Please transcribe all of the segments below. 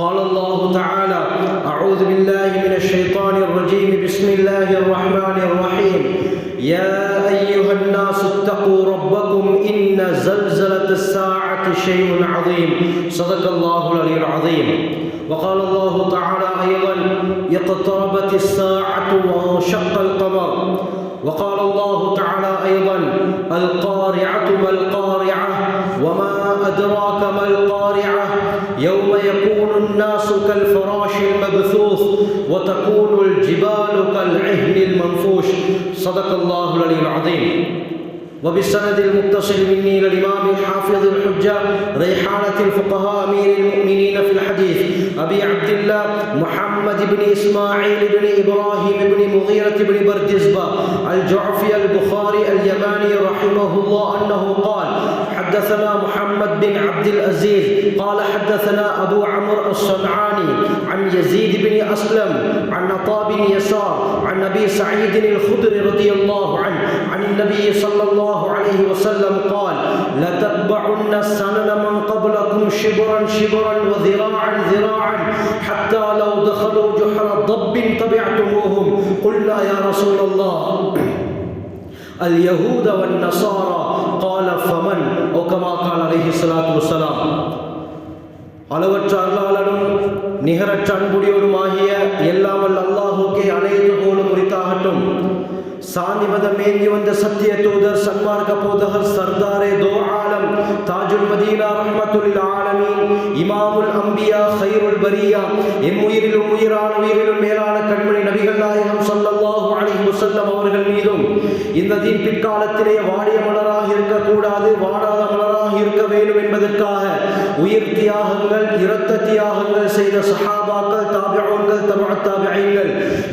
قال الله تعالى أعوذ بالله من الشيطان الرجيم. بسم الله الرحمن الرحيم. يا أيها الناس اتقوا ربكم إن زلزلة الساعة شيء عظيم. صدق الله العلي العظيم. وقال الله تعالى أيضا اقتربت الساعة وانشق القمر. وقال الله تعالى أيضا القارعة ما القارعة وما أدراك ما القارعة. يوم يكون الناس كالفراش المبثوث وتكون الجبال كالعهن المنفوش. صدق الله العلي العظيم. وبالسند المتصل مني إلى الامام الحافظ الحجة ريحانة الفقهاء أمير المؤمنين في الحديث. أبي عبد الله محمد بن إسماعيل بن إبراهيم بن مغيرة بن بردزبة الجعفي البخاري اليماني رحمه الله أنه قال حدثنا محمد بن عبد العزيز قال حدثنا أبو عمرو الصنعاني عن يزيد بن أسلم عن عطاء بن يسار عن أبي سعيد الخدري رضي الله عنه عن النبي صلى الله عليه وسلم قال لتتبعن سنن من قبلكم شبرا شبرا وذراعا ذراعا حتى لو دخلوا جحر ضب تبعتموهم قلنا يا رسول الله اليهود والنصارى قال فمن او كما قال عليه الصلاه والسلام அளவற்ற அருளாளனும் நிகரற்ற அன்புடையவனுமாகிய எல்லாம் வல்ல அல்லாஹுக்கே அனைத்து போலும் உரித்தாகட்டும் சாந்தி மதம் ஏங்கி வந்த சத்திய தூதர் சன்மார்க்க போதகர் சர்தாரே தோ ஆலம் தாஜுல் மதீனா ரஹ்மத்துல் ஆலமீன் இமாமுல் அம்பியா ஹைருல் பரியா எம் உயிரிலும் உயிரான உயிரிலும் மேலான கண்மணி நபிகள் நாயகம் ஸல்லல்லாஹு அலைஹி வஸல்லம் அவர்கள் மீதும் இந்த தீன் பிற்காலத்திலே வாடிய மலராக இருக்கக்கூடாது வாடாத மலராக இருக்க வேண்டும் என்பதற்காக உயிர் தியாகங்கள் இரத்த தியாகங்கள் செய்த சஹாபாக்கள் தாபியங்கள் தமிழ்த்தாபியங்கள்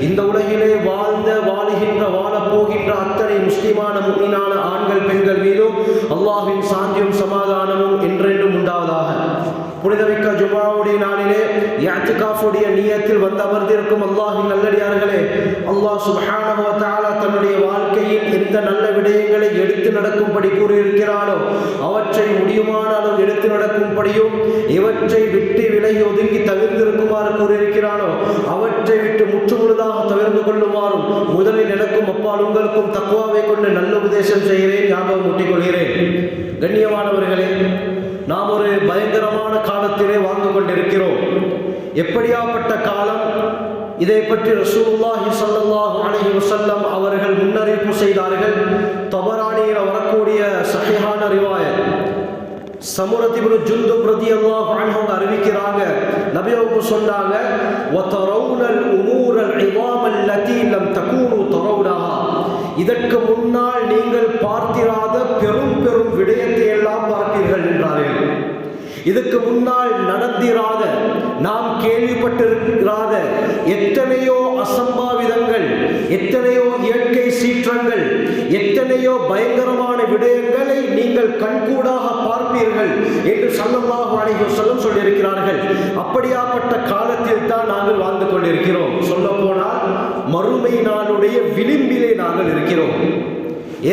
இந்த உலகிலே வாழ்ந்த வாழுகின்ற வாழப் போகின்ற அத்தனை முஸ்லிமான முன்னினான ஆண்கள் பெண்கள் மீதும் அல்லாஹின் சாந்தியும் சமாதானமும் என்றென்றும் உண்டாவதாக. புனிதமிக்க ஜுமாவுடைய நாளிலே யாத்திகாஃபுடைய நியத்தில் வந்து அமர்ந்திருக்கும் அல்லாஹின் நல்லடியார்களே அல்லாஹ் சுப்ஹானஹு வ தஆலா தன்னுடைய எந்த நல்ல விடயங்களை எடுத்து நடக்கும்படி கூறியிருக்கிறானோ அவற்றை முடியுமான அளவு எடுத்து நடக்கும்படியும் இவற்றை விட்டு விலகி ஒதுங்கி தவிர்த்திருக்குமாறு கூறியிருக்கிறானோ அவற்றை விட்டு முற்றுமுழுதாக தவிர்ந்து கொள்ளுமாறும் முதலில் எனக்கும் அப்பால் உங்களுக்கும் தக்குவாவை கொண்டு நல்ல உபதேசம் செய்கிறேன் ஞாபகம் ஊட்டிக் கொள்கிறேன் கண்ணியமானவர்களே நாம் ஒரு பயங்கரமான காலத்திலே வாழ்ந்து கொண்டிருக்கிறோம். எப்படியாப்பட்ட காலம் இதை பற்றி ரசூல்லாஹி சல்லாஹு அலஹி வசல்லம் அவர்கள் முன்னறிவிப்பு செய்தார்கள். தபரானியில் வரக்கூடிய சஹீஹான ரிவாயத். சமுரத்திபுரு ஜுந்து பிரதி அல்லாஹ் அவங்க அறிவிக்கிறாங்க. நபி அவங்க சொன்னாங்க ஒத்தரவுனல் உமூரல் இவாமல் லதீலம் தகூனு தரவுனஹா இதற்கு முன்னால் இதுக்கு முன்னால் நடந்திராத நாம் கேள்விப்பட்டிருக்கிறாத எத்தனையோ அசம்பாவிதங்கள் எத்தனையோ இயற்கை சீற்றங்கள் எத்தனையோ பயங்கரமான விடயங்களை நீங்கள் கண்கூடாக பார்ப்பீர்கள் என்று சொல்லமாக அலைஹி சொல்லும் சொல்லியிருக்கிறார்கள். அப்படியாப்பட்ட காலத்தில் தான் நாங்கள் வாழ்ந்து கொண்டிருக்கிறோம். சொல்ல போனால் மறுமை நாளுடைய விளிம்பிலே நாங்கள் இருக்கிறோம்.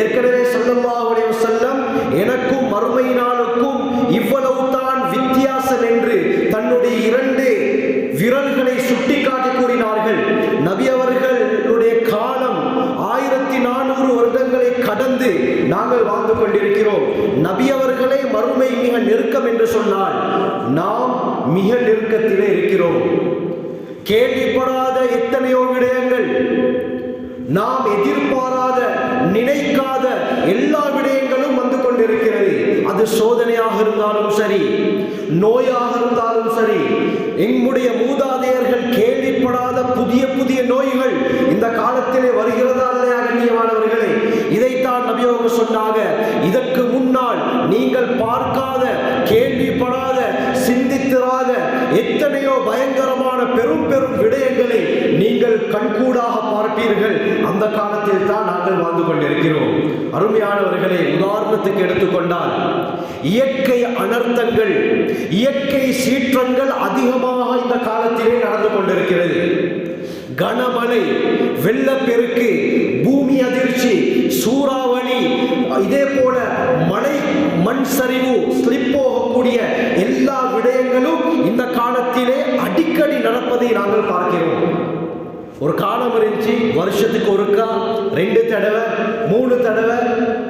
ஏற்கனவே சொல்லமாக செல்லம் எனக்கும் மறுமை நாளுக்கும் இவ்வளவு தான் வித்தியாசம் என்று தன்னுடைய இரண்டு விரல்களை சுட்டிக்காட்டி கூறினார்கள் நபி அவர்களுடைய காலம் ஆயிரத்தி நானூறு வருடங்களை கடந்து நாங்கள் வாழ்ந்து கொண்டிருக்கிறோம். நபி அவர்களே மறுமை மிக நெருக்கம் என்று சொன்னால் நாம் மிக நெருக்கத்திலே இருக்கிறோம். கேள்விப்படாத எத்தனையோ விடயங்கள் நாம் எதிர்பாராத நினைக்காத எல்லா விடயங்களும் அது சோதனையாக இருந்தாலும் சரி நோயாக இருந்தாலும் சரி எங்களுடைய மூதாதையர்கள் கேள்விப்படாத புதிய புதிய நோய்கள் இந்த காலத்திலே வருகிறதா இல்லையா கண்ணியமானவர்களே? இதைத்தான் நபியோக சொன்னாங்க. இதற்கு முன்னால் நீங்கள் பார்க்காத கேள்விப்படாத சிந்தித்திராத எத்தனையோ பயங்கரமான பெரும் பெரும் விடயங்களை நீங்கள் கண்கூடாக பார்ப்பீர்கள். அந்த காலத்தில் தான் நாங்கள் வாழ்ந்து கொண்டிருக்கிறோம். அருமையானவர்களை உதாரணத்துக்கு எடுத்துக்கொண்டால் இயற்கை அனர்த்தங்கள் இயற்கை சீற்றங்கள் அதிகமாக இந்த காலத்திலே நடந்து கொண்டிருக்கிறது. கனமழை வெள்ளப்பெருக்கு பூமி அதிர்ச்சி சூறாவளி இதே போல மழை மண் சரிவு போகக்கூடிய எல்லா விடயங்களும் இந்த காலத்திலே அடிக்கடி நடப்பதை நாங்கள் பார்க்கிறோம். ஒரு கால నుంచి வருஷத்துக்கு ஒருக்கா ரெண்டு தடவை மூணு தடவை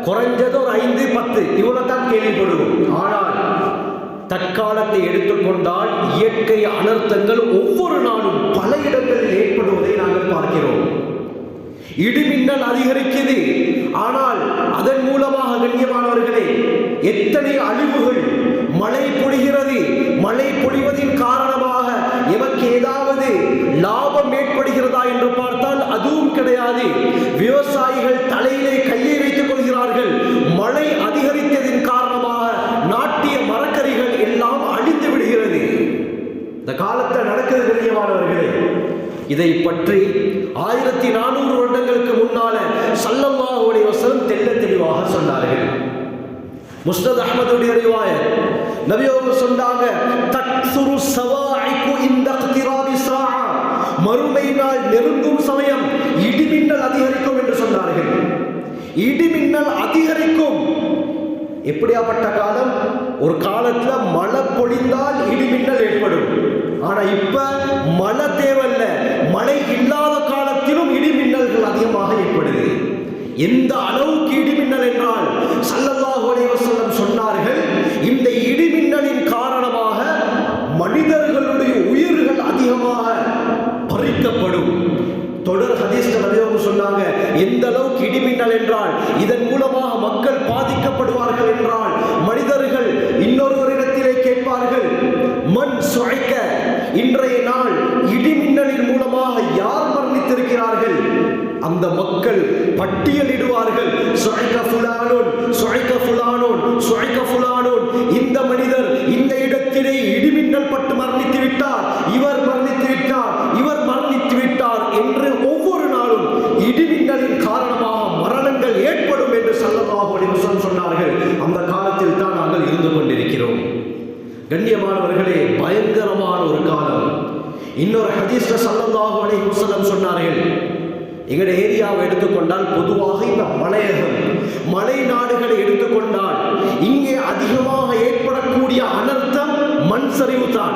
குறைஞ்சது ஒரு ஐந்து பத்து. இவ்வளோ கேள்விப்படுவோம். ஆனால் தற்காலத்தை எடுத்துக்கொண்டால் இயற்கை அனர்த்தங்கள் ஒவ்வொரு நாளும் பல இடங்களில் ஏற்படுவதை நாங்கள் பார்க்கிறோம். இடிமின்னல் அதிகரிக்கிறது ஆனால் அதன் மூலமாக கண்ணியமானவர்களே எத்தனை அழிவுகள் மழை பொழிகிறது. மழை பொழிவதின் காரணம் கிடையாது விவசாயிகள் தலையிலே கையை வைத்துக் கொள்கிறார்கள். மழை அதிகரித்ததின் காரணமாக நாட்டிய மரக்கறிகள் எல்லாம் அழிந்து விடுகிறது. இந்த காலத்தில் நடக்கிறது கண்ணியமானவர்களே இதை பற்றி ஆயிரத்தி நானூறு வருடங்களுக்கு முன்னால சல்லல்லாஹு அலைஹி வஸல்லம் தெள்ள தெளிவாக சொன்னார்கள். முஸ்தத் அஹ்மதுடைய அறிவாய நபி சொன்னாங்க தக்சுரு சவாய்க்கு இந்த இடிமின்னல் அதிகரிக்கும். எப்படியாப்பட்ட காலம்? ஒரு காலத்துல மழை பொழிந்தால் இடிமின்னல் ஏற்படும். ஆனா இப்ப மழை தேவையில்ல. மழை இல்லாத காலத்திலும் இடிமின்னல்கள் அதிகமாக ஏற்படுது. எந்த அளவுக்கு இடிமின்னல் என்றால் சல்லல்லாஹு அலைஹி சொன்னார்கள் இந்த இடிமின்னலின் காரணமாக மனிதர்களுடைய உயிர்கள் அதிகமாக பறிக்கப்படும். தொடர் ஹதீஸ்ல நபியவங்க சொன்னாங்க எந்த அளவுக்கு இடிமின்னல் என்றால் இதன் மூலமாக மக்கள் பாதிக்கப்படுவார்கள் என்றால் மனிதர்கள் இன்னொருவரிடத்திலே கேட்பார்கள் மண் சுழைக்க இன்றைய நாள் இடிமின்னலின் மூலமாக யார் மரணித்திருக்கிறார்கள்? அந்த மக்கள் பட்டியலிடுவார்கள் சுழைக்க ஃபுலானோன் சுழை ஹதீஸ்ல சல்லல்லாஹு அலைஹி வஸல்லம் சொன்னார்கள். எங்களுடைய ஏரியாவை எடுத்துக்கொண்டால் பொதுவாக இந்த மலையகம் மலை நாடுகளை எடுத்துக்கொண்டால் இங்கே அதிகமாக ஏற்படக்கூடிய அனர்த்தம் மண் சரிவு தான்.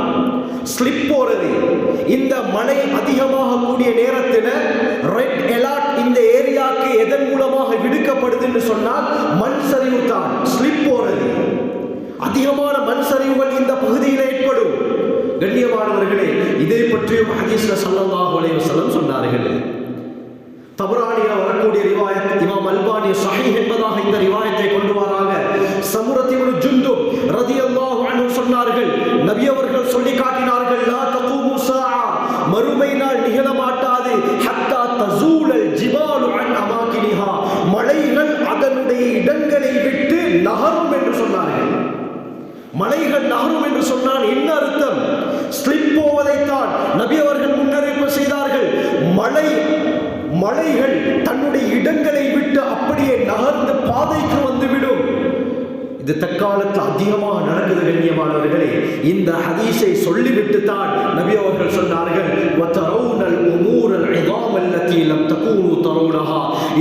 ஸ்லிப் போறது. இந்த மழை அதிகமாக கூடிய நேரத்தில் ரெட் அலர்ட் இந்த ஏரியாக்கு எதன் மூலமாக விடுக்கப்படுது என்று சொன்னால் மண் சரிவு தான் ஸ்லிப் போறது அதிகமான மண் சரிவுகள் இந்த பகுதியில் ஏற்படும் அன்பானவர்களே இதை பற்றியும் ஹதீஸ்ல சல்லாஹ் அலைஹி சொன்னார்கள். தபரானியா வரக்கூடிய ரிவாயத் இமாம் அல்பானி சஹி என்பதாக இந்த ரிவாயத்தை கொண்டு வராங்க. சமுரத்தின் ஜுந்துப் ரதியல்லாஹு அன்ஹு சொன்னார்கள் நபி அவர்கள் சொல்லி காட்டினார்கள் லா தகூமு ஸாஆ மறுமை நாள் நிகழ மாட்டாது ஹத்தா தஸூலல் ஜிபாலு அன் அமாகினிஹா மலைகள் அதனுடைய இடங்களை விட்டு நகரும் என்று சொன்னார்கள். மலைகள் நகரும் மலை மலைகள் தன்னுடைய இடங்களை விட்டு அப்படியே நகர்ந்து பாதைக்கு வந்துவிடும். இது தற்காலத்தில் அதிகமாக நடக்குது கண்ணியமானவர்களே. இந்த ஹதீஸை சொல்லிவிட்டு தான் நபி அவர்கள் சொன்னார்கள்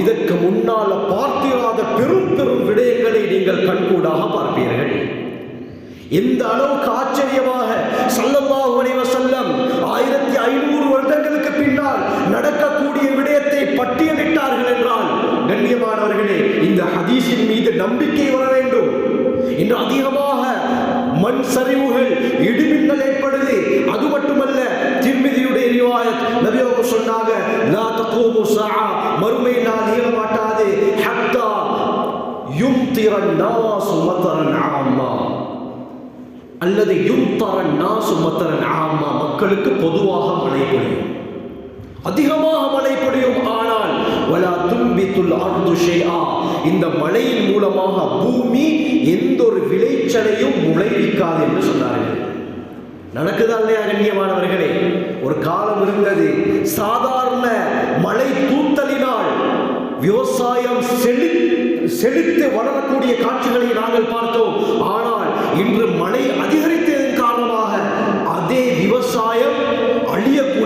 இதற்கு முன்னால பார்த்திராத பெரும் பெரும் விடயங்களை நீங்கள் கண்கூடாக பார்ப்பீர்கள். எந்த அளவுக்கு ஆச்சரியமாக சல்லல்லாஹு அலைஹி நடக்கக்கூடிய விடயத்தை பட்டியலிட்டார்கள் என்றால் கண்ணியமானவர்களே இந்த ஹதீஸின் மீது நம்பிக்கை வர வேண்டும். இன்று அதிகமாக மண் சரிவுகள் இடிமின்னல் ஏற்படுது. அது மட்டுமல்ல திருமதியுடைய ரிவாயத் நபி சொன்னாங்க லா தகூமு ஸாஆ மறுமை நாள் இயல மாட்டாது ஹத்தா யும்திரன் நாசு மதரன் ஆம்மா அல்லது யும்தரன் நாசு மத்தரன் ஆமா. மக்களுக்கு பொதுவாக மழை பொழியும் அதிகமாக மழை பொழியும் ஆனால் வலா துன்பித்துல் அர்து இந்த மழையின் மூலமாக பூமி எந்த ஒரு விளைச்சலையும் முளைவிக்காது என்று சொன்னார்கள். நடக்குதா இல்லையா கண்ணியமானவர்களே? ஒரு காலம் இருந்தது. சாதாரண மழை தூத்தலினால் விவசாயம் செழி செழித்து வளரக்கூடிய காட்சிகளை நாங்கள் பார்த்தோம். ஆனால் இன்று மழை அதிகரி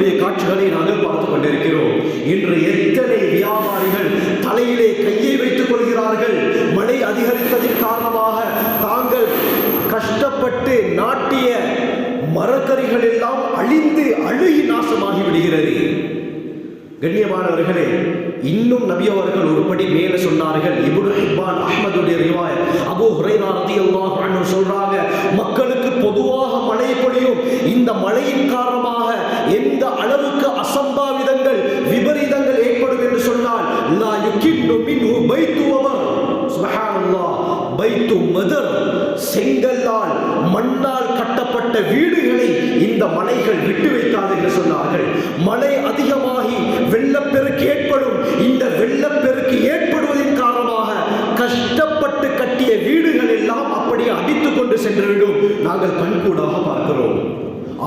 அழியக்கூடிய காட்சிகளை நாங்கள் பார்த்து கொண்டிருக்கிறோம். இன்று எத்தனை வியாபாரிகள் தலையிலே கையை வைத்துக் கொள்கிறார்கள்? மழை அதிகரித்ததன் காரணமாக தாங்கள் கஷ்டப்பட்டு நாட்டிய மரக்கறிகள் எல்லாம் அழிந்து அழுகி நாசமாகி விடுகிறது. கண்ணியமானவர்களே இன்னும் நபி அவர்கள் ஒருபடி மேல சொன்னார்கள். இப்னு ஹிப்பான் அஹ்மதுடைய ரிவாயத். அபூ ஹுரைரா ரலியல்லாஹு அன்ஹு சொல்றாங்க மக்களுக்கு பொதுவாக மழை அதிகமாகி வெள்ளப்பெருக்கு ஏற்படும். இந்த வெள்ளப்பெருக்கு ஏற்படுவதன் காரணமாக கஷ்டப்பட்டு கட்டிய வீடுகள் எல்லாம் அப்படியே அடித்துக் கொண்டு சென்றுவிடும் நாங்கள் கண்கூடாக பார்க்கிறோம்.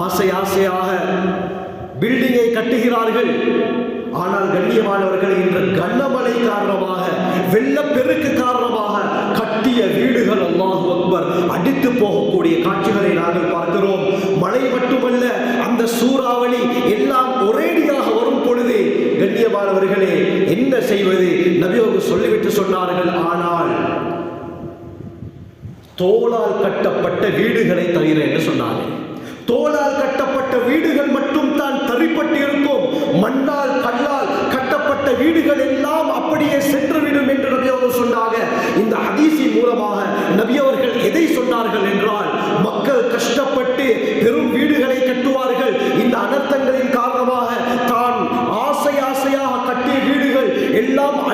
ஆசை ஆசையாக பில்டிங்கை கட்டுகிறார்கள். ஆனால் கண்ணியமானவர்கள் இன்று கனமழை காரணமாக வெள்ளப்பெருக்கு காரணம் கண்ணியமானவர்களே என்ன செய்வது? நபியோகு சொல்லிவிட்டு சொன்னார்கள் ஆனால் தோளால் கட்டப்பட்ட வீடுகளை தவிர என்று சொன்னார்கள். தோளால் கட்டப்பட்ட வீடுகள் மட்டும் தான் தறிப்பட்டு இருக்கும் மண்ணால் கல்லால் கட்டப்பட்ட வீடுகள் எல்லாம் அப்படியே சென்றுவிடும் என்று நபி அவர்கள் சொன்னாங்க. இந்த ஹதீஸின் மூலமாக நபி அவர்கள் எதை சொன்னார்கள் என்றால் மக்கள் கஷ்டப்பட்டு பெரும் வீடுகளை கட்டுவார்கள். இந்த அனர்த்தங்களின்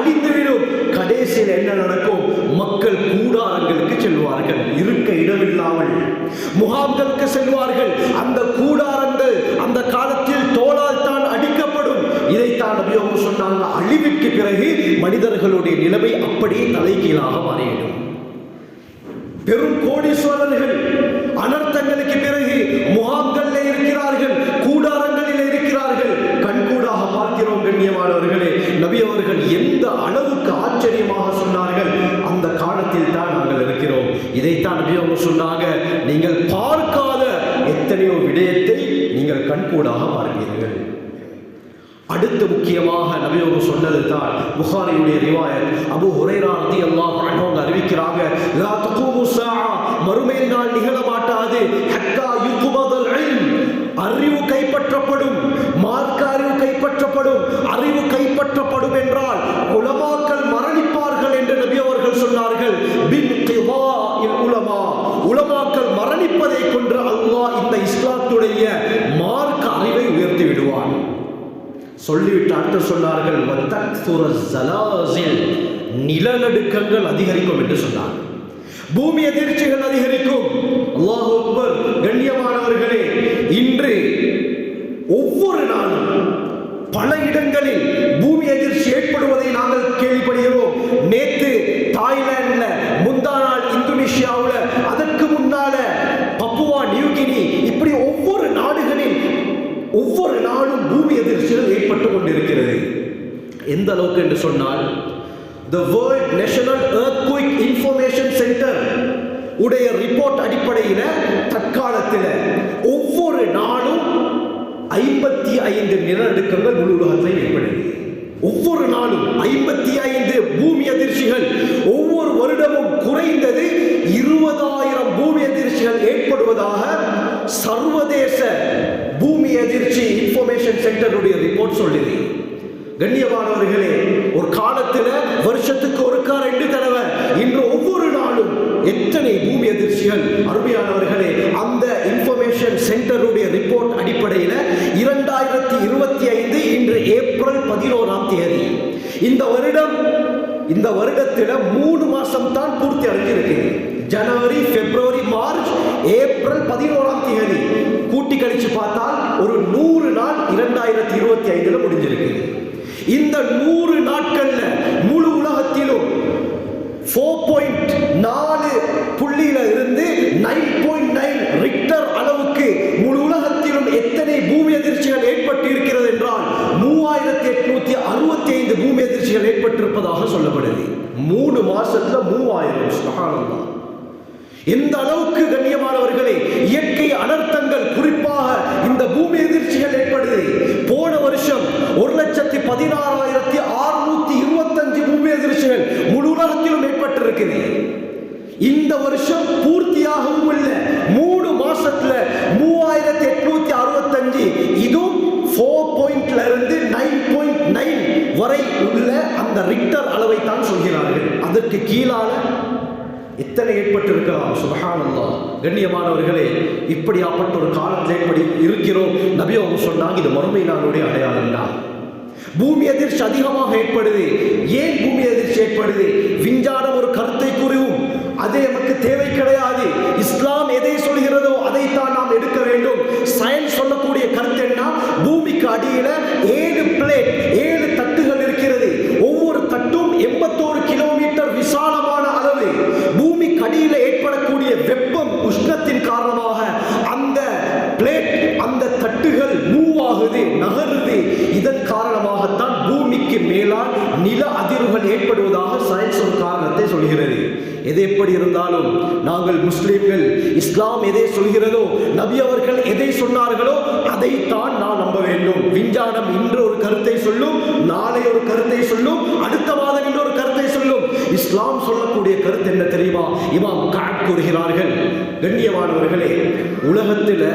அழிந்துவிடும். கடைசியில் என்ன நடக்கும்? மக்கள் கூடாரங்களுக்கு செல்வார்கள். இருக்க இடமில்லாமல் முகாம்களுக்கு செல்வார்கள். அந்த கூடாரங்கள் அந்த காலத்தில் தோளால் தான் அடிக்கப்படும். இதைத்தான் உபயோகம் சொன்னாங்க. அழிவுக்கு பிறகு மனிதர்களுடைய நிலைமை அப்படியே தலைகீழாக மாறிவிடும். தான் நபி அவங்க சொன்னாங்க. நீங்கள் பார்க்காத எத்தனையோ விடயத்தை நீங்கள் கண்கூடாக பார்ப்பீர்கள். அடுத்து முக்கியமாக நபியோக சொன்னது தான் புகாரியுடைய ரிவாயத். அபு ஹுரைரா ரதி அல்லாஹ் அவங்க அறிவிக்கிறாங்க லா தகூமு ஸாஆ மறுமையில் நாள் நிகழ மாட்டாது. ஹத்தா யுக்பதல் இல்ம். அறிவு கைப்பற்றப்படும் மார்க்க அறிவு கைப்பற்றப்படும் அறிவு கைப்பற்றப்படும் என்றால் உலமாக்கள் மரணிப்பார்கள் என்று நபி அவர்கள் சொன்னார்கள். பின் கிதாஇல் உலமா. உலமாக்கள் மரணிப்பதை கொண்டு அல்லாஹ் இந்த இஸ்லாத்துடைய மார்க்க அறிவை உயர்த்தி விடுவான். சொல்லிவிட்டு அடுத்து சொன்னார்கள் நிலநடுக்கங்கள் அதிகரிக்கும் என்று சொன்னார். பூமி அதிர்ச்சிகள் அதிகரிக்கும். அல்லாஹ் அக்பர் கண்ணியமானவர்களே இன்று ஒவ்வொரு நாளும் பல இடங்களில் பூமி அதிர்ச்சி ஏற்படுவதை நாங்கள் கேள்விப்படுகிறோம். நேத்து தாய்லாந்துல முந்தா இந்தோனேஷியாவில் அதற்கு முன்னால பப்புவா நியூகினி இப்படி ஒவ்வொரு நாடுகளில் ஒவ்வொரு நாளும் பூமி அதிர்ச்சிகள் ஏற்பட்டு கொண்டிருக்கிறது. எந்த அளவுக்கு என்று சொன்னால் the world national earthquake information centre உடைய ரிப்போர்ட் அடிப்படையில் தற்காலத்தில் ஒவ்வொரு நாளும் ஐம்பத்தி ஐந்து நிலநடுக்கங்கள் முழு உலகத்தில் ஏற்படுது. ஒவ்வொரு நாளும் ஐம்பத்தி ஐந்து பூமி அதிர்ச்சிகள் ஒவ்வொரு வருடமும் குறைந்தது இருபதாயிரம் பூமி அதிர்ச்சிகள் ஏற்படுவதாக சர்வதேச பூமி அதிர்ச்சி இன்ஃபர்மேஷன் சென்டருடைய ரிப்போர்ட் சொல்லுது. கண்ணியமானவர்களே ஒரு காலத்துல வருஷத்துக்கு ஒருக்கா ரெண்டு தடவை இன்று ஒவ்வொரு நாளும் எத்தனை பூமி அதிர்ச்சிகள்? அருமையானவர்களே அந்த இன்ஃபர்மேஷன் சென்டருடைய ரிப்போர்ட் அடிப்படையில் இரண்டாயிரத்தி இருபத்தி ஐந்து இன்று ஏப்ரல் பதினோராம் தேதி. இந்த வருடம் இந்த வருடத்தில் மூணு மாசம் தான் பூர்த்தி அடைஞ்சிருக்கு. ஜனவரி பிப்ரவரி மார்ச் ஏப்ரல் பதினோராம் தேதி. கூட்டி கழிச்சு பார்த்தா நாங்கள் முஸ்லீம்கள் இஸ்லாம் எதை சொல்கிறதோ நபி அவர்கள் எதை சொன்னார்களோ அதைத்தான் நான் நம்ப வேண்டும். விஞ்ஞானம் இன்று ஒரு கருத்தை சொல்லும் நாளை ஒரு கருத்தை சொல்லும் அடுத்த மாதம் இன்னொரு கருத்தை சொல்லும். இஸ்லாம் சொல்லக்கூடிய கருத்து என்ன தெரியுமா? இமாம் காட் கூறுகிறார்கள் கண்ணியமானவர்களே உலகத்தில்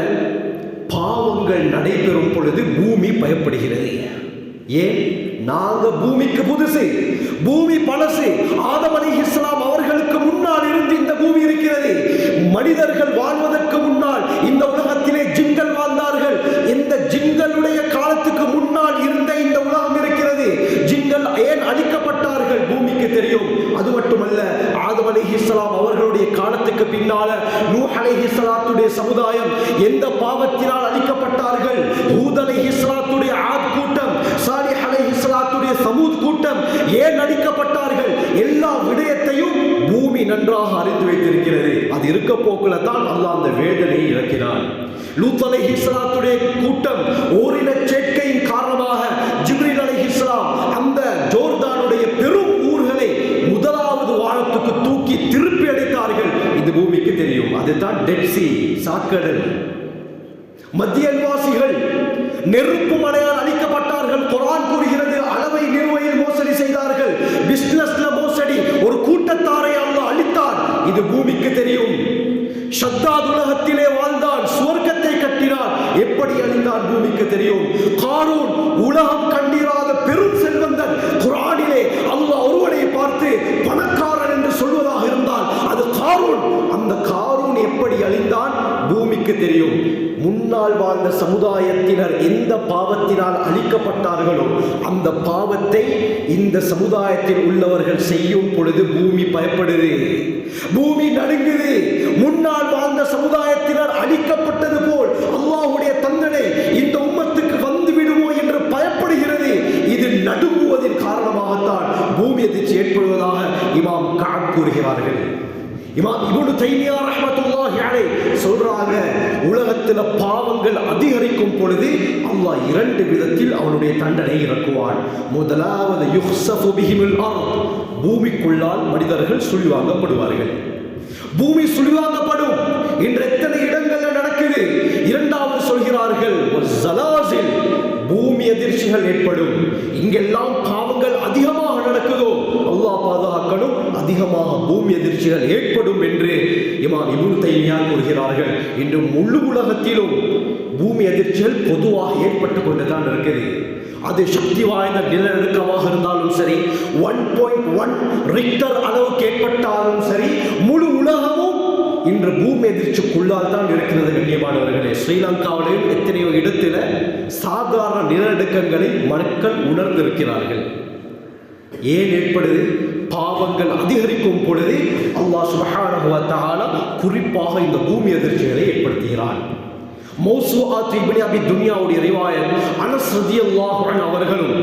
பாவங்கள் நடைபெறும் பொழுது பூமி பயப்படுகிறது. ஏன்? நாங்க பூமிக்கு புதுசு பூமி பழசு. ஆதம் இஸ்லாம் அவர் முன்னால் இருந்து இந்த பூமி இருக்கிறது மனிதர்கள் வாழ்வதற்கு முன்னால் இந்த உலகத்திலே ஜிங்கள் வாழ்ந்தார்கள். இந்த ஜிங்களுடைய காலத்துக்கு முன்னால் இருந்த இந்த உலகம் இருக்கிறது. ஜிங்கள் ஏன் அழிக்கப்பட்டார்கள்? பூமிக்கு தெரியும். அது மட்டுமல்ல ஆதம் அலி இஸ்லாம் அவர்களுடைய காலத்துக்கு பின்னால நூ அலி இஸ்லாத்துடைய சமுதாயம் எந்த பாவத்தினால் அழிக்கப்பட்டார்கள்? ஹூத் அலி இஸ்லாத்துடைய ஆத் கூட்டம் சாலி அலி இஸ்லாத்துடைய சமூத் கூட்டம் ஏன் அழிக்கப்பட்டார்கள்? எல்லா விடயத்தையும் பூமி நன்றாக அறிந்து இருக்க போக்குல தான் அல்லாஹ் அந்த வேதனையை இறக்கினான் லூத் அலை ஹிஸ்லாத்துடைய கூட்டம் ஓரின சேர்க்கையின் காரணமாக ஜிப்ரீல் அலை ஹிஸ்லாம் அந்த ஜோர்தானுடைய பெரும் ஊர்களை முதலாவது வாரத்துக்கு தூக்கி திருப்பி அடைத்தார்கள். இது பூமிக்கு தெரியும். அதுதான் டெப்சி சாக்கடல். மத்தியல்வாசிகள் நெருப்பு மலையால் தெரியும். முன்னால் வாழ்ந்த சமுதாயத்தினர் எந்த பாவத்தினால் அழிக்கப்பட்டார்களோ அந்த பாவத்தை இந்த சமுதாயத்தில் உள்ளவர்கள் செய்யும் பொழுது பூமி பயப்படுது. பூமி நடுங்குது. முன்னால் வாழ்ந்த சமுதாயத்தினர் அழிக்கப்பட்டது போல் அல்லாஹுடைய தந்தனை இந்த உம்மத்துக்கு வந்து விடுமோ என்று பயப்படுகிறது. இது நடுங்குவதின் காரணமாகத்தான் பூமி அதிர்ச்சி ஏற்படுவதாக இமாம் காட் கூறுகிறார்கள். இமாம் இபுனு தைமியா ரஹ்மத்துல்லாஹி அலை சொல்றாங்க உலகத்துல பாவங்கள் அதிகரிக்கும் பொழுது அல்லாஹ் இரண்டு விதத்தில் அவனுடைய தண்டனை இறக்குவான். முதலாவது யுஹ்ஸஃபு பிஹிமில் அர்த் பூமிக்குள்ளால் மனிதர்கள் சுழிவாங்கப்படுவார்கள். பூமி சுழிவாங்கப்படும். இன்று எத்தனை இடங்கள்ல நடக்குது? இரண்டாவது சொல்கிறார்கள் ஒரு ஜலாசில் பூமி அதிர்ச்சிகள் ஏற்படும். இங்கெல்லாம் பாவங்கள் அதிகமாக நடக்குதோ அல்லாஹ் பாதுகாக்கணும். அதிகமாக பூமி அதிர்ச்சிகள் ஏற்படும் என்று இமாம் இபுன் தைமியா கூறுகிறார்கள். இன்று முழு உலகத்திலும் பூமி அதிர்ச்சிகள் பொதுவாக ஏற்பட்டு கொண்டு தான் இருக்குது. அது சக்தி வாய்ந்த நிலநடுக்கமாக இருந்தாலும் சரி ஒன் பாயிண்ட் ஒன் ரிக்டர் அளவுக்கு ஏற்பட்டாலும் சரி முழு உலகமும் இன்று பூமி எதிர்ச்சிக்குள்ளால் தான் இருக்கிறது கண்ணியமானவர்களே. ஸ்ரீலங்காவிலேயும் எத்தனையோ இடத்துல சாதாரண நிலநடுக்கங்களை மக்கள் உணர்ந்திருக்கிறார்கள். ஏன் ஏற்படுது? பாவங்கள் அதிகரிக்கும் பொழுது அல்லாஹ் சுபஹான குறிப்பாக இந்த பூமி அதிர்ச்சிகளை ஏற்படுத்துகிறான். மௌசூஆத் இப்னு அபி துன்யாவுடைய ரிவாயத் அனஸ் ரலியல்லாஹு அன்ஹு அவர்களும்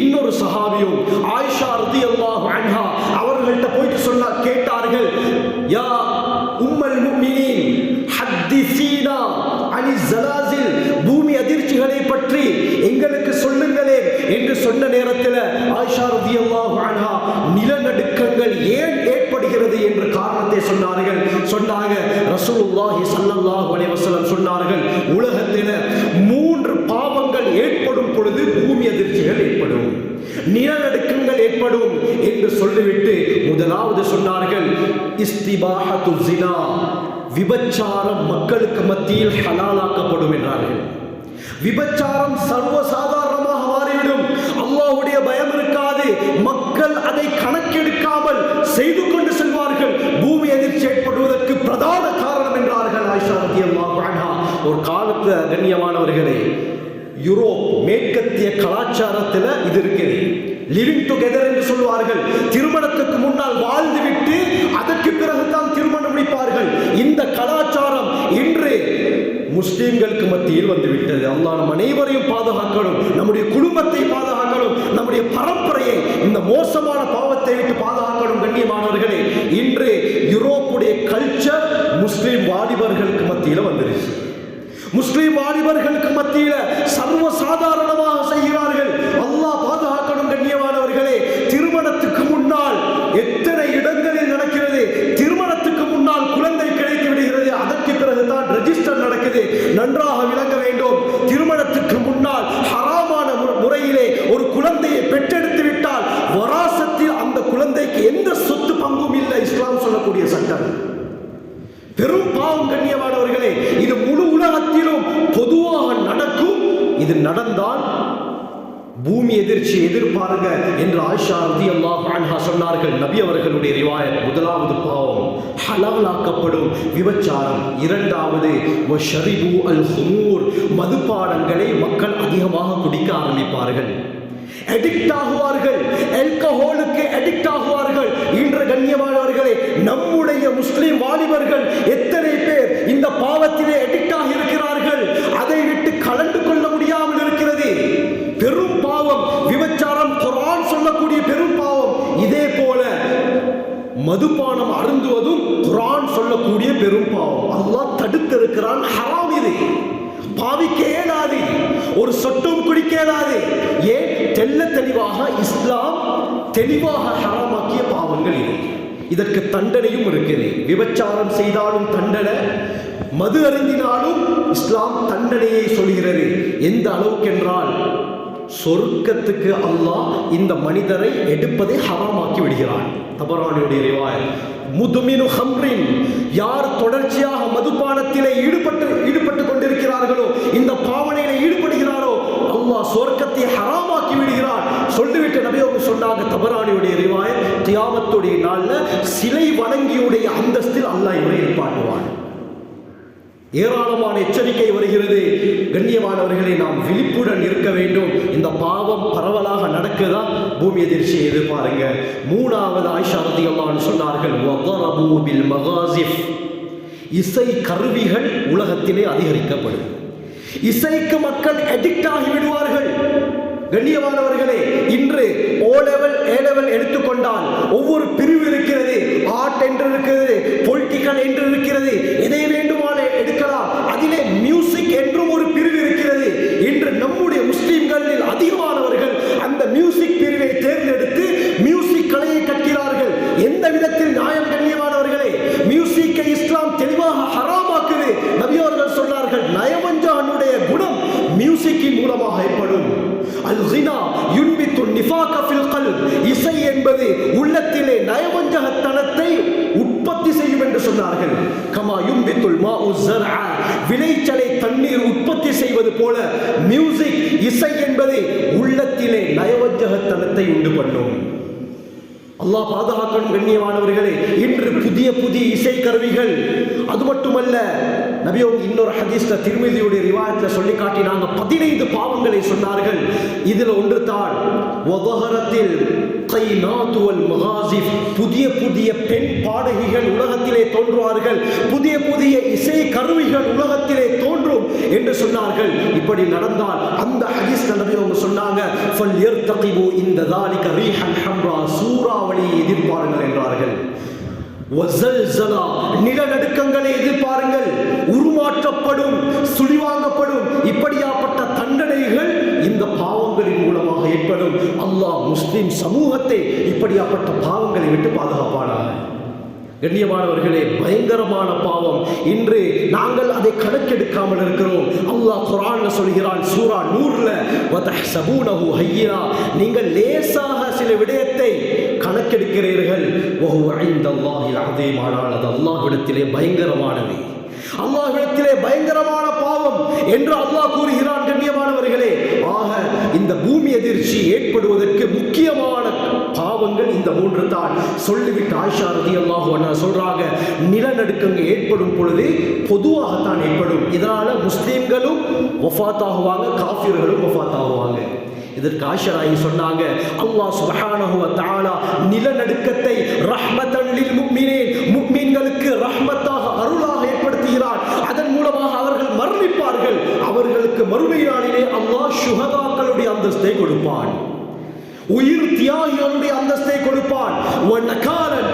இன்னொரு சஹாபியும் ஆயிஷா ரலியல்லாஹு அன்ஹா அவர்கள்ட்ட போயிட்டு சொன்னா கேட்டார்கள் யா உம்மல் முஃமினீன் ஹத்திசீனா அனி ஜலாசில் பூமி அதிர்ச்சிகளை பற்றி எங்களுக்கு சொல்லுங்கள். என்று சொன்ன நேரத்தில் ஆயிஷா ரலியல்லாஹு நிலநடுக்கங்கள் ஏன் ஏற்படுகிறது என்ற காரணத்தை சொன்னார்கள். சொன்னாங்க ரசூலுல்லாஹி சல்லல்லாஹு அலைஹி வஸல்லம் சொன்னார்கள் உலகத்தில் மூன்று பாவங்கள் ஏற்படும் பொழுது பூமி அதிர்ச்சிகள் ஏற்படும். நிலநடுக்கங்கள் ஏற்படும் என்று சொல்லிவிட்டு முதலாவது சொன்னார்கள் இஸ்திபாஹத்து ஜினா விபச்சாரம் மக்களுக்கு மத்தியில் ஹலாலாக்கப்படும் என்றார்கள். விபச்சாரம் சர்வசாதாரண போய்விடும் அல்லாஹ்வுடைய பயம் இருக்காது. மக்கள் அதை கணக்கெடுக்காமல் செய்து கொண்டு செல்வார்கள். பூமி அதிர்ச்சி ஏற்படுவதற்கு பிரதான காரணம் என்றார்கள் ஆயிஷா ரலியல்லாஹு ஒரு காலத்துல கண்ணியமானவர்களே யூரோப் மேற்கத்திய கலாச்சாரத்துல இது இருக்குது. லிவிங் டுகெதர் என்று சொல்வார்கள். திருமணத்துக்கு முன்னால் வாழ்ந்துவிட்டு அதற்கு பிறகுதான் திருமணம் முடிப்பார்கள். இந்த கலாச்சாரம் இன்று முஸ்லீம்களுக்கு மத்தியில் வந்துவிட்டது. அல்லாஹ் நம் அனைவரையும் பாதுகாக்கணும். நம்முடைய குடும்பத்தை பாதுகாக்கணும். நம்முடைய பரம்பரையை இந்த மோசமான பாவத்தை விட்டு பாதுகாக்கணும் கண்ணியமானவர்களே. இன்று யூரோப்புடைய கல்ச்சர் முஸ்லீம் வாலிபர்களுக்கு மத்தியில் வந்துருச்சு. முஸ்லீம் வாலிபர்களுக்கு மத்தியில் சர்வ எதிர்பாருங்க என்று ஆயிஷா ரலியல்லாஹு அன்ஹா சொன்னார்கள். நபி அவர்களுடைய ரிவாயத் முதலாவது பாவம். ஹலாலாக்கப்படும் விபச்சாரம். இரண்டாவது வஷரிபு அல் ஹுமூர் மதுபானங்களை மக்கள் அதிகமாக குடிக்க ஆரம்பிப்பார்கள். அடிக்ட் ஆகுவார்கள். ஆல்கஹாலுக்கு அடிக்ட் ஆகுவார்கள். இன்று கண்ணியமானவர்களே நம்முடைய முஸ்லிம் வாலிபர்கள் தண்டனையும் இருக்குது விபச்சாரம் செய்தாலும் தண்டனை மது அருந்தினாலும் இஸ்லாம் தண்டனையை சொல்கிறது. எந்த அளவுக்கு என்றால் சொர்க்கத்துக்கு அல்லாஹ் இந்த மனிதரை எடுப்பதை ஹராமாக்கி விடுகிறான். தபரானுடைய ரிவாயத். முதுமினு ஹம்ரின் யார் தொடர்ச்சியாக மதுபானத்திலே ஈடுபட்டு ஈடுபட்டு கொண்டிருக்கிறார்களோ இந்த பாவனையில ஈடுபடுகிறாரோ அல்லாஹ் சொர்க்கத்தை ஹராமாக்கி விடுகிறான். சொல்லிவிட்டு நபி அவங்க சொன்னாங்க தபரானியுடைய ரிவாயத் கியாமத்துடைய நாளில் சிலை வணங்கியுடைய அந்தஸ்தில் அல்லாஹ் இவரை ஏற்பாட்டுவான் ஏராளமான எச்சரிக்கை வருகிறது. கண்ணியமானவர்களை நாம் விழிப்புடன் இருக்க வேண்டும். இந்த பாவம் பரவலாக நடக்குதா? பூமி எதிர்ச்சி எதிர்பாருங்க. மூணாவது ஆயிஷா ரதியல்லான்னு சொன்னார்கள் மகாசிஃப். இசை கருவிகள் உலகத்திலே அதிகரிக்கப்படும். இசைக்கு மக்கள் அடிக்ட் ஆகி விடுவார்கள். கண்ணியமானவர்களே இன்று ஓ லெவல் ஏ லெவல் எடுத்துக்கொண்டால் ஒவ்வொரு பிரிவு இருக்கிறது. ஆர்ட் என்று இருக்கிறது பொலிட்டிக்கல் என்று இருக்கிறது எதை வேண்டுமான எடுக்கலாம். அதிலே மியூசிக் என்றும் ஒரு பிரிவு இருக்கிறது. இன்று நம்முடைய முஸ்லிம்களில் அதிகமானவர்கள் அந்த மியூசிக் பிரிவை தேர்வு விளைச்சலை தண்ணீர் உற்பத்தி செய்வது போல மியூசிக் இசை என்பது உள்ளத்திலே நயவஞ்சகத்தனத்தை உண்டு பண்ணும். அல்லாஹ் பாதுகாக்கணும் கண்ணியமானவர்களே இன்று புதிய புதிய இசை கருவிகள் அது மட்டுமல்ல நபியோ இன்னொரு ஹதீஸ்ல திருமதியுடைய ரிவாயத்தில் சொல்லி காட்டினாங்க பதினைந்து பாவங்களை சொன்னார்கள். இதில் ஒன்று தான் புதிய புதிய பெண் பாடகிகள் உலகத்திலே தோன்றுவார்கள். புதிய புதிய இசை கருவிகள் உலகத்திலே தோன்றும் என்று சொன்னார்கள். இப்படி நடந்தால் அந்த ஹதீஸ் நபி அவங்க சொன்னாங்க இந்த தாலிக ரீஹன் ஹம்ரா. சூறாவளியை எதிர்ப்பார்கள் என்றார்கள். நிலநடுக்கங்களை எதிர்பாருங்கள். உருமாற்றப்படும் சுழிவாங்கப்படும் இப்படியாப்பட்ட தண்டனைகள் இந்த பாவங்களின் மூலமாக ஏற்படும். அல்லாஹ் முஸ்லிம் சமூகத்தை இப்படியாப்பட்ட பாவங்களை விட்டு பாதுகாப்பானார்கள் கண்ணியமானவர்களே பயங்கரமான பாவம். இன்று நாங்கள் அதை கணக்கெடுக்காமல் இருக்கிறோம். அல்லாஹ் குரான் சொல்கிறான் சூரா நூறுல வதஹ்சபூனஹு ஹையா நீங்கள் லேசாக சில விடயத்தை கணக்கெடுக்கிறீர்கள். ஓ இன்தல்லாஹில் அதீம் ஆனால் அது அல்லாஹ்விடத்திலே பயங்கரமானது அல்லாஹ்விடத்திலே பயங்கரமான பாவம் என்று அல்லாஹ் கூறுகிறான் கண்ணியமானவர்களே. ஆக இந்த பூமி அதிர்ச்சி ஏற்படுவதற்கு முக்கியமான பாவங்கள் இந்த மூன்று தான் சொல்லிவிட்டு ஆயிஷா ரதி சொல்றாங்க நிலநடுக்கங்கள் ஏற்படும் பொழுது பொதுவாகத்தான் ஏற்படும். இதனால முஸ்லீம்களும் வஃபாத் ஆகுவாங்க காஃபிர்களும் ஆகுவாங்க இதற்கு ஆஷராயி சொன்னாங்க அல்லாஹ் சுப்ஹானஹு வ தஆலா நிலநடுக்கத்தை ரஹ்மத்தன் லில் முஃமினீன் முஃமின்களுக்கு ரஹ்மத்தாக அருளாக ஏற்படுத்துகிறார் அதன் மூலமாக அவர்கள் மரணிப்பார்கள். அவர்களுக்கு மறுமை அல்லாஹ் அல்லாஹ் சுஹதாக்களுடைய அந்தஸ்தை கொடுப்பான். உயிர் தியாகிகளுடைய அந்தஸ்தை கொடுப்பான். வநகாலன்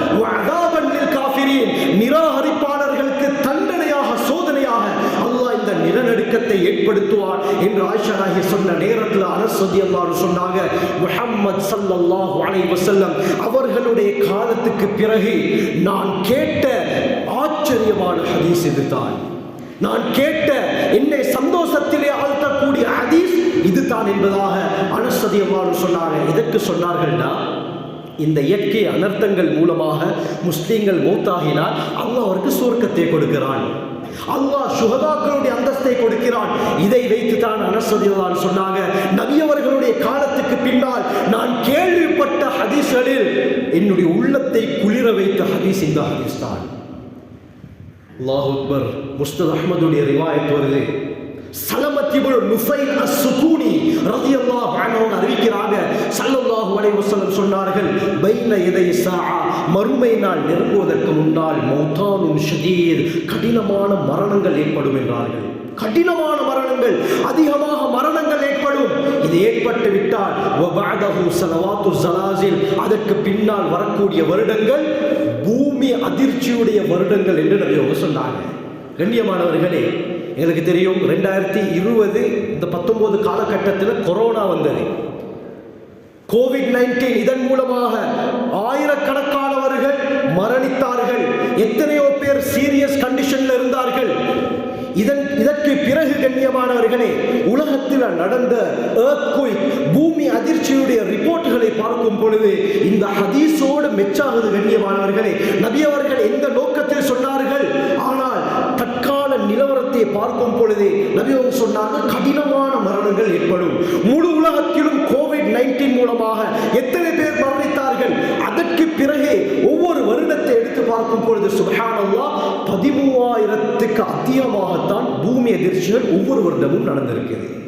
நிராகரிப்பாளர்களுக்கு தண்டனையாக சோதனையாக அல்லாஹ் இந்த நிலநடுக்கத்தை ஏற்படுத்துவார் என்று ஆயிஷராகி சொன்ன நேரத்தில் அரசதி அல்லாறு சொன்னாங்க. முஹம்மது ஸல்லல்லாஹு அலைஹி வஸல்லம் அவர்களுடைய காலத்துக்கு பிறகு நான் கேட்ட ஆச்சரியமான ஹதீஸ் இதுதான். நான் கேட்ட என்னை சந்தோஷத்திலே ஆழ்த்தக்கூடிய ஹதீஸ் இதுதான் என்பதாக அனசதி அல்லாஹ் சொன்னாங்க. இதற்கு சொன்னார்கள்னா இந்த இயற்கை அனர்த்தங்கள் மூலமாக முஸ்லீம்கள் மூத்தாகினால் அல்லாஹ் அவருக்கு சுவர்க்கத்தை கொடுக்கிறான். அல்லாஹ் சுகதாக்களுடைய அந்தஸ்தை கொடுக்கிறான். இதை வைத்து தான் அனசதிதான் சொன்னாங்க நபியவர்களுடைய காலத்துக்கு பின்னால் நான் கேள்விப்பட்ட ஹதீஸ்களில் என்னுடைய உள்ளத்தை குளிர வைத்த ஹதீஸ் இந்த ஹதீஸ் தான். அல்லாஹ் அக்பர் முஸ்தத் அஹ்மதுடைய ரிவாயத் வருது. சலமத்திபுல் நுஃபைல் அஸ்ஸுகூனி ரலியல்லாஹு அன்ஹு அறிவிக்கிறாங்க. ஸல்லல்லாஹு அலைஹி வஸல்லம் சொன்னார்கள் பைன இதை சாஆ மறுமை நாள் நெருங்குவதற்கு முன்னால் மௌதானும் ஷதீர் கடினமான மரணங்கள் ஏற்படும் என்றார்கள். கடினமான மரணங்கள் அதிகமாக மரணங்கள் ஏற்படும். இது ஏற்பட்டு விட்டால் ஸலவாத்து அதற்கு பின்னால் வரக்கூடிய வருடங்கள் பூமி அதிர்ச்சியுடைய வருடங்கள் என்று நபி அவங்க சொன்னாங்க. கண்ணியமானவர்களே எங்களுக்கு தெரியும் ரெண்டாயிரத்தி இருபது இந்த பத்தொன்பது காலகட்டத்தில் கொரோனா வந்தது. கோவிட் நைன்டீன் இதன் மூலமாக ஆயிரக்கணக்கானவர்கள் மரணித்தார்கள். எத்தனையோ பேர் சீரியஸ் கண்டிஷன்ல இருந்தார்கள். இதன் இதற்கு பிறகு கண்ணியமானவர்களே உலகத்தில் நடந்த earthquake, பூமி அதிர்ச்சியுடைய ரிப்போர்ட்டுகளை பார்க்கும் பொழுது இந்த ஹதீஸோடு மெச்சாகுது கண்ணியமானவர்களே. நபி அவர்கள் எந்த நோக்கத்தில் சொன்னார்கள்? நிலவரத்தை பார்க்கும் பொழுது நபி சொன்னாங்க கடினமான மரணங்கள் ஏற்படும். முழு உலகத்திலும் கோவிட் நைன்டீன் மூலமாக எத்தனை பேர் மரணித்தார்கள்? அதற்கு பிறகு ஒவ்வொரு வருடத்தை எடுத்து பார்க்கும் பொழுது சுபஹானல்லாஹ் பதிமூவாயிரத்துக்கு அதிகமாகத்தான் பூமி அதிர்ச்சிகள் ஒவ்வொரு வருடமும் நடந்திருக்கிறது.